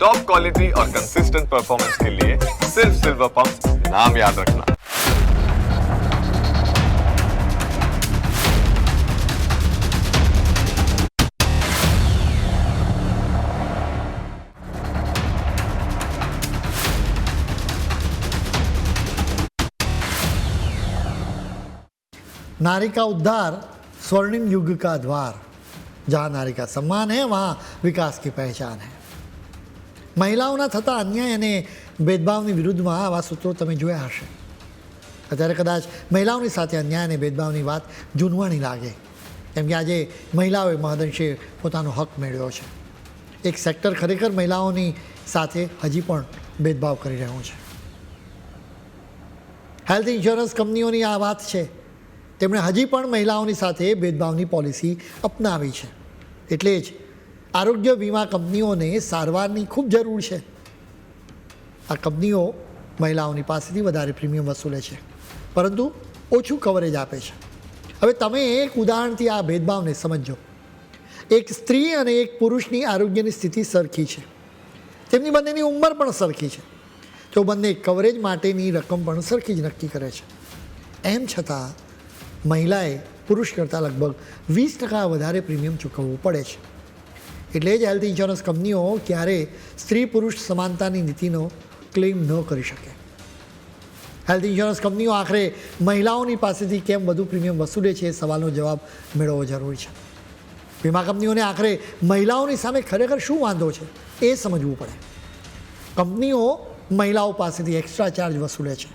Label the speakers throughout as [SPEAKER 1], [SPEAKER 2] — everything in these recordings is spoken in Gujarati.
[SPEAKER 1] टॉप क्वालिटी और कंसिस्टेंट परफॉर्मेंस के लिए सिर्फ़ सिल्वर पंप नाम याद रखना।
[SPEAKER 2] नारी का उद्धार स्वर्णिम युग का द्वार। जहाँ नारी का सम्मान है, वहाँ विकास की पहचान है। મહિલાઓના થતા અન્યાય અને ભેદભાવની વિરુદ્ધમાં આવા સૂત્રો તમે જોયા હશે. અત્યારે કદાચ મહિલાઓની સાથે અન્યાય અને ભેદભાવની વાત જૂનવાણી લાગે. કેમ કે આજે મહિલાઓએ મહદંશે પોતાનો હક મેળવ્યો છે. એક સેક્ટર ખરેખર મહિલાઓની સાથે હજી પણ ભેદભાવ કરી રહ્યું છે. હેલ્થ ઇન્સ્યોરન્સ કંપનીઓની આ વાત છે. તેમણે હજી પણ મહિલાઓની સાથે ભેદભાવની પોલિસી અપનાવી છે. એટલે જ આરોગ્ય વીમા કંપનીઓને સારવારની ખૂબ જરૂર છે. આ કંપનીઓ મહિલાઓની પાસેથી વધારે પ્રીમિયમ વસૂલે છે. પરંતુ ઓછું કવરેજ આપે છે. હવે તમે એક ઉદાહરણથી આ ભેદભાવને સમજો. એક સ્ત્રી અને એક પુરુષની આરોગ્યની સ્થિતિ સરખી છે. તેમની બંનેની ઉંમર પણ સરખી છે. તો બંને કવરેજ માટેની રકમ પણ સરખી જ નક્કી કરે છે. એમ છતાં મહિલાએ પુરુષ કરતાં લગભગ વીસ ટકા વધારે પ્રીમિયમ ચૂકવવું પડે છે. એટલે જ હેલ્થ ઇન્સ્યોરન્સ કંપનીઓ ક્યારેય સ્ત્રી પુરુષ સમાનતાની નીતિનો ક્લેમ ન કરી શકે. હેલ્થ ઇન્સ્યોરન્સ કંપનીઓ આખરે મહિલાઓની પાસેથી કેમ વધુ પ્રીમિયમ વસૂલે છે એ સવાલનો જવાબ મેળવવો જરૂરી છે. વીમા કંપનીઓને આખરે મહિલાઓની સામે ખરેખર શું વાંધો છે એ સમજવું પડે. કંપનીઓ મહિલાઓ પાસેથી એક્સ્ટ્રા ચાર્જ વસૂલે છે.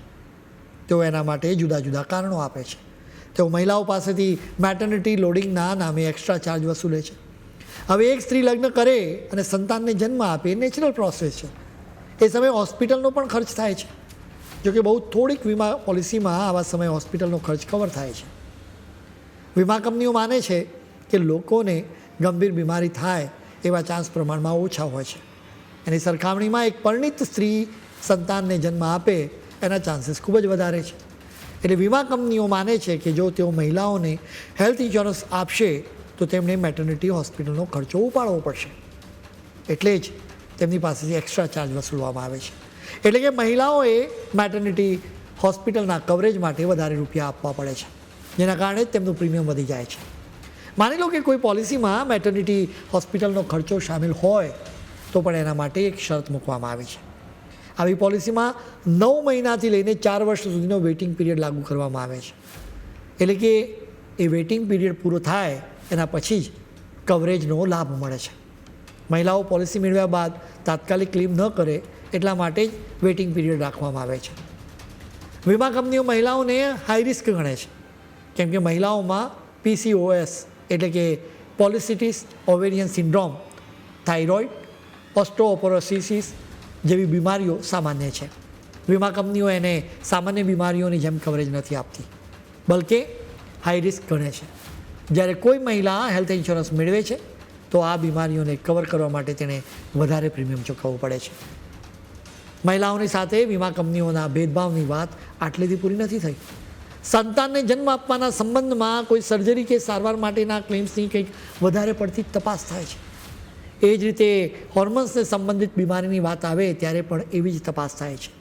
[SPEAKER 2] તેઓ એના માટે જુદા જુદા કારણો આપે છે. તેઓ મહિલાઓ પાસેથી મેટર્નિટી લોડિંગના નામે એક્સ્ટ્રા ચાર્જ વસૂલે છે. હવે એક સ્ત્રી લગ્ન કરે અને સંતાનને જન્મ આપે, એ નેચરલ પ્રોસેસ છે. એ સમયે હોસ્પિટલનો પણ ખર્ચ થાય છે. જોકે બહુ થોડીક વીમા પોલિસીમાં આવા સમયે હોસ્પિટલનો ખર્ચ કવર થાય છે. વીમા કંપનીઓ માને છે કે લોકોને ગંભીર બીમારી થાય એવા ચાન્સ પ્રમાણમાં ઓછા હોય છે. એની સરખામણીમાં એક પરિણિત સ્ત્રી સંતાનને જન્મ આપે, એના ચાન્સીસ ખૂબ જ વધારે છે. એટલે વીમા કંપનીઓ માને છે કે જો તેઓ મહિલાઓને હેલ્થ ઇન્સ્યોરન્સ આપશે તો તેમણે મેટર્નિટી હોસ્પિટલનો ખર્ચો ઉપાડવો પડશે. એટલે જ તેમની પાસેથી એક્સ્ટ્રા ચાર્જ વસૂલવામાં આવે છે. એટલે કે મહિલાઓએ મેટર્નિટી હોસ્પિટલના કવરેજ માટે વધારે રૂપિયા આપવા પડે છે. જેના કારણે જ તેમનું પ્રીમિયમ વધી જાય છે. માની લો કે કોઈ પોલિસીમાં મેટર્નિટી હોસ્પિટલનો ખર્ચો સામેલ હોય, તો પણ એના માટે એક શરત મૂકવામાં આવી છે. આવી પોલિસીમાં નવ મહિનાથી લઈને ચાર વર્ષ સુધીનો વેઇટિંગ પીરિયડ લાગુ કરવામાં આવે છે. એટલે કે એ વેઇટિંગ પીરિયડ પૂરો થાય એના પછી જ કવરેજનો લાભ મળે છે. મહિલાઓ પોલિસી મેળવ્યા બાદ તાત્કાલિક ક્લેમ ન કરે એટલા માટે જ વેઇટિંગ પીરિયડ રાખવામાં આવે છે. વીમા કંપનીઓ મહિલાઓને હાઈ રિસ્ક ગણે છે. કેમ કે મહિલાઓમાં પીસીઓએસ એટલે કે polycystic ovarian syndrome thyroid osteoporosis જેવી બીમારીઓ સામાન્ય છે. વીમા કંપનીઓ એને સામાન્ય બીમારીઓની જેમ કવરેજ નથી આપતી, બલકે હાઈ રિસ્ક ગણે છે. જ્યારે કોઈ મહિલા હેલ્થ ઇન્સ્યોરન્સ મેળવે છે, તો આ બીમારીઓને કવર કરવા માટે તેણે વધારે પ્રીમિયમ ચૂકવવું પડે છે. મહિલાઓની સાથે વીમા કંપનીઓના ભેદભાવની વાત આટલેથી પૂરી નથી થઈ. સંતાનને જન્મ આપવાના સંબંધમાં કોઈ સર્જરી કે સારવાર માટેના ક્લેમ્સની કંઈક વધારે પડતી તપાસ થાય છે. એ જ રીતે હોર્મોન્સને સંબંધિત બીમારીની વાત આવે ત્યારે પણ એવી જ તપાસ થાય છે.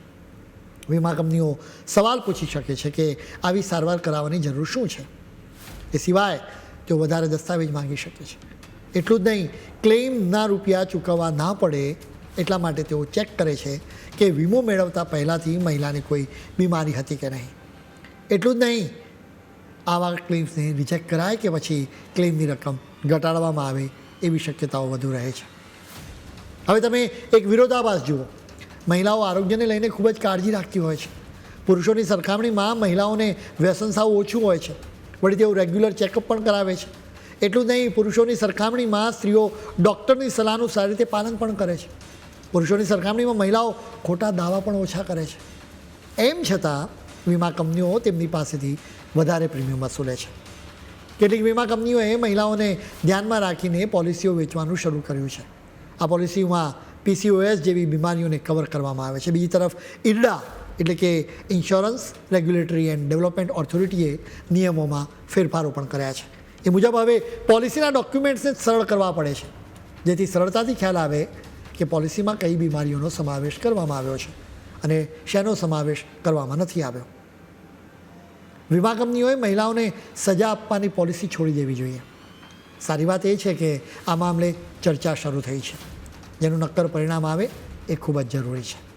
[SPEAKER 2] વીમા કંપનીઓ સવાલ પૂછી શકે છે કે આવી સારવાર કરાવવાની જરૂર શું છે? એ સિવાય તેઓ વધારે દસ્તાવેજ માંગી શકે છે. એટલું જ નહીં ક્લેમના રૂપિયા ચૂકવવા ના પડે એટલા માટે તેઓ ચેક કરે છે કે વીમો મેળવતા પહેલાંથી મહિલાને કોઈ બીમારી હતી કે નહીં. એટલું જ નહીં, આવા ક્લેમ્સને રિજેક્ટ કરાય કે પછી ક્લેમની રકમ ઘટાડવામાં આવે એવી શક્યતાઓ વધુ રહે છે. હવે તમે એક વિરોધાભાસ જુઓ. મહિલાઓ આરોગ્યને લઈને ખૂબ જ કાળજી રાખતી હોય છે. પુરુષોની સરખામણીમાં મહિલાઓને વ્યસન સાવ ઓછું હોય છે. વળી તેઓ રેગ્યુલર ચેકઅપ પણ કરાવે છે. એટલું જ નહીં, પુરુષોની સરખામણીમાં સ્ત્રીઓ ડૉક્ટરની સલાહનું સારી રીતે પાલન પણ કરે છે. પુરુષોની સરખામણીમાં મહિલાઓ ખોટા દાવા પણ ઓછા કરે છે. એમ છતાં, વીમા કંપનીઓ તેમની પાસેથી વધારે પ્રીમિયમ વસૂલે છે. કેટલીક વીમા કંપનીઓએ મહિલાઓને ધ્યાનમાં રાખીને પોલિસીઓ વેચવાનું શરૂ કર્યું છે. આ પોલિસીમાં પીસીઓએસ જેવી બીમારીઓને કવર કરવામાં આવે છે. બીજી તરફ ઇરડા એટલે કે ઇન્સ્યોરન્સ રેગ્યુલેટરી એન્ડ ડેવલપમેન્ટ ઓથોરિટીએ નિયમોમાં ફેરફારો પણ કર્યા છે. એ મુજબ હવે પોલિસીના ડોક્યુમેન્ટ્સને સરળ કરવા પડે છે. જેથી સરળતાથી ખ્યાલ આવે કે પોલિસીમાં કઈ બીમારીઓનો સમાવેશ કરવામાં આવ્યો છે અને શેનો સમાવેશ કરવામાં નથી આવ્યો. વીમા કંપનીઓએ મહિલાઓને સજા આપવાની પોલિસી છોડી દેવી જોઈએ. સારી વાત એ છે કે આ મામલે ચર્ચા શરૂ થઈ છે. જેનું નક્કર પરિણામ આવે એ ખૂબ જ જરૂરી છે.